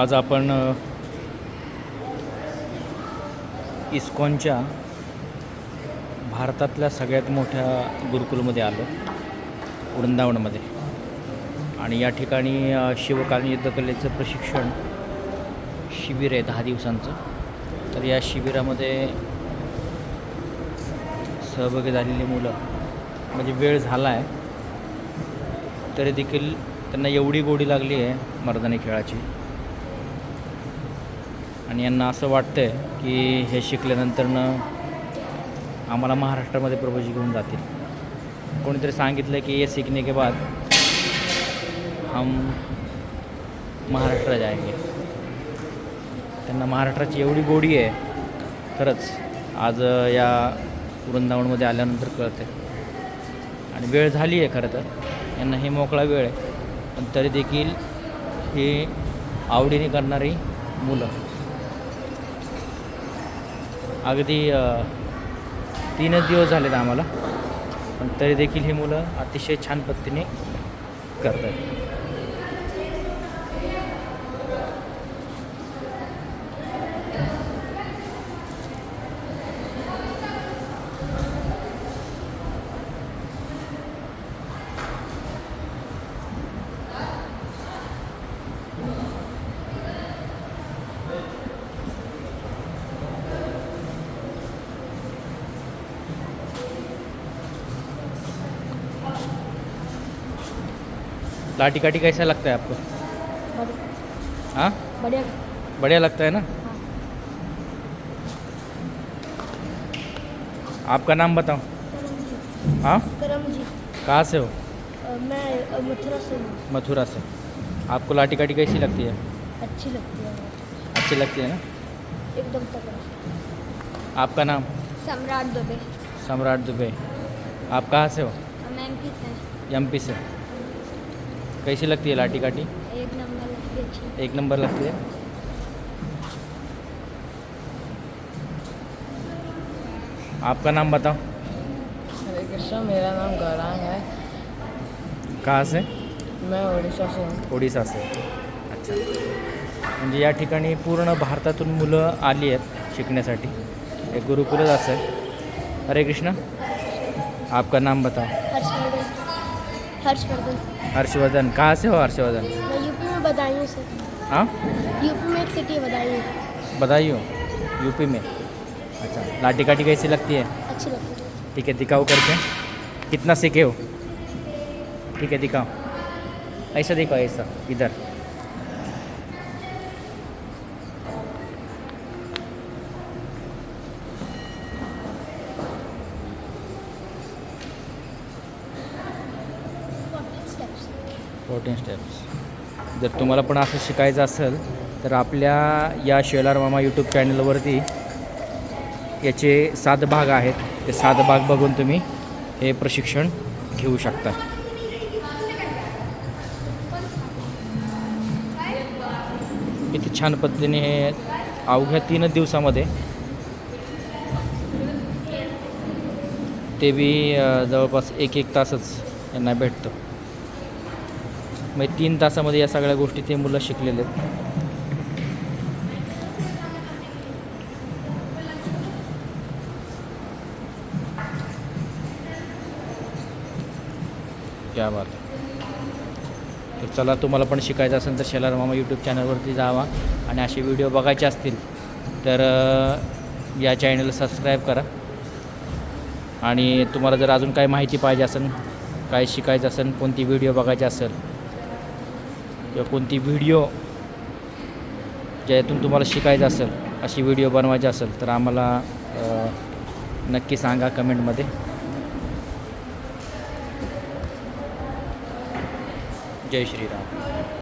आज आपण इस्कॉनच्या भारतातल्या सगळ्यात मोठ्या गुरुकुलमध्ये आलो वृंदावनमध्ये. आणि या ठिकाणी शिवकालीन युद्धकलेचं प्रशिक्षण शिबिर आहे दहा दिवसांचं. तर या शिबिरामध्ये सहभागी झालेली मुलं म्हणजे वेळ झाला आहे तरी देखील त्यांना एवढी गोडी लागली आहे मर्दानी खेळाची. आणि यांना असं वाटतं आहे की हे शिकल्यानंतरनं आम्हाला महाराष्ट्रामध्ये प्रभूजी घेऊन जातील. कोणीतरी सांगितलं की हे सीखने के बाद हम महाराष्ट्र जायगे त्यांना महाराष्ट्राची एवढी गोडी आहे खरंच आज या वृंदावनमध्ये आल्यानंतर कळते आणि वेळ झाली आहे खरं तर. यांना हे मोकळा वेळ आहे. पण तरी देखील ही आवडीने करणारी मुलं. अगदी तीनच दिवस झालेत आम्हाला. पण तरी देखील ही मुलं अतिशय छान पद्धतीने करतात लाठी काठी कैसा लगता है आपको? हाँ? बढ़िया। बढ़िया लगता है ना? हाँ। आपका नाम बताओ। हाँ? कहाँ से हो? मैं मथुरा से हूँ। मथुरा से। आपको लाठी काठी कैसी लगती है? अच्छी लगती है। अच्छी लगती है ना? एकदम तगड़ा। आपका नाम? सम्राट दुबे। सम्राट दुबे। आप कहाँ से हो? मैं एमपी से। एम से। कैसी लगती है लाठी काठी? एक नंबर लगती है अच्छी। एक नंबर लगती है। आपका नाम बताओ। हरे कृष्ण मेरा नाम गौरांग है। कहाँ से? मैं उड़ीसा से हूँ। ओडिसा से। अच्छा। म्हणजे या ठिकाणी पूर्ण भारतातून मुलं आली आहेत शिकण्यासाठी. एक गुरुकुलच असं आहे हरे कृष्ण आपका नाम बताओ। हर्षवर्धन। हर्षवर्धन कहाँ से हो हर्षवर्धन? मैं यूपी में बदायूं से। हाँ? यूपी में एक सिटी है बदायूं। बदायूं? यूपी में? अच्छा लाठी काठी कैसी लगती है? अच्छी लगती है। ठीक है दिखाओ करके। कितना सीखे हो? ठीक है दिखाओ। ऐसा दिखाओ ऐसा इधर। फोर्टीन स्टेप्स जर तुम्हाला पण असं शिकायचं असेल तर आपल्या या शेलार मामा यूट्यूब चॅनलवरती याचे सात भाग आहेत. ते सात भाग बघून तुम्ही हे प्रशिक्षण घेऊ शकता. किती छान पद्धतीने हे अवघ्या तीनच दिवसामध्ये ते बी जवळपास एक एक तासच यांना भेटतं. मग तीन तासामध्ये या सगळ्या गोष्टी ते मुलं शिकलेले आहेत. क्या बात तर चला तुम्हाला पण शिकायचं असेल तर शेलार मामा यूट्यूब चॅनलवरती जावा आणि असे व्हिडिओ बघायचे असतील तर या चॅनलला सबस्क्राईब करा. आणि तुम्हाला जर अजून काही माहिती पाहिजे असेल काय शिकायचं असेल कोणती व्हिडिओ बघायची असेल किंवा कोणती व्हिडिओ ज्यातून तुम्हाला शिकायचं असेल अशी व्हिडिओ बनवायची असेल तर आम्हाला नक्की सांगा कमेंटमध्ये जय श्रीराम.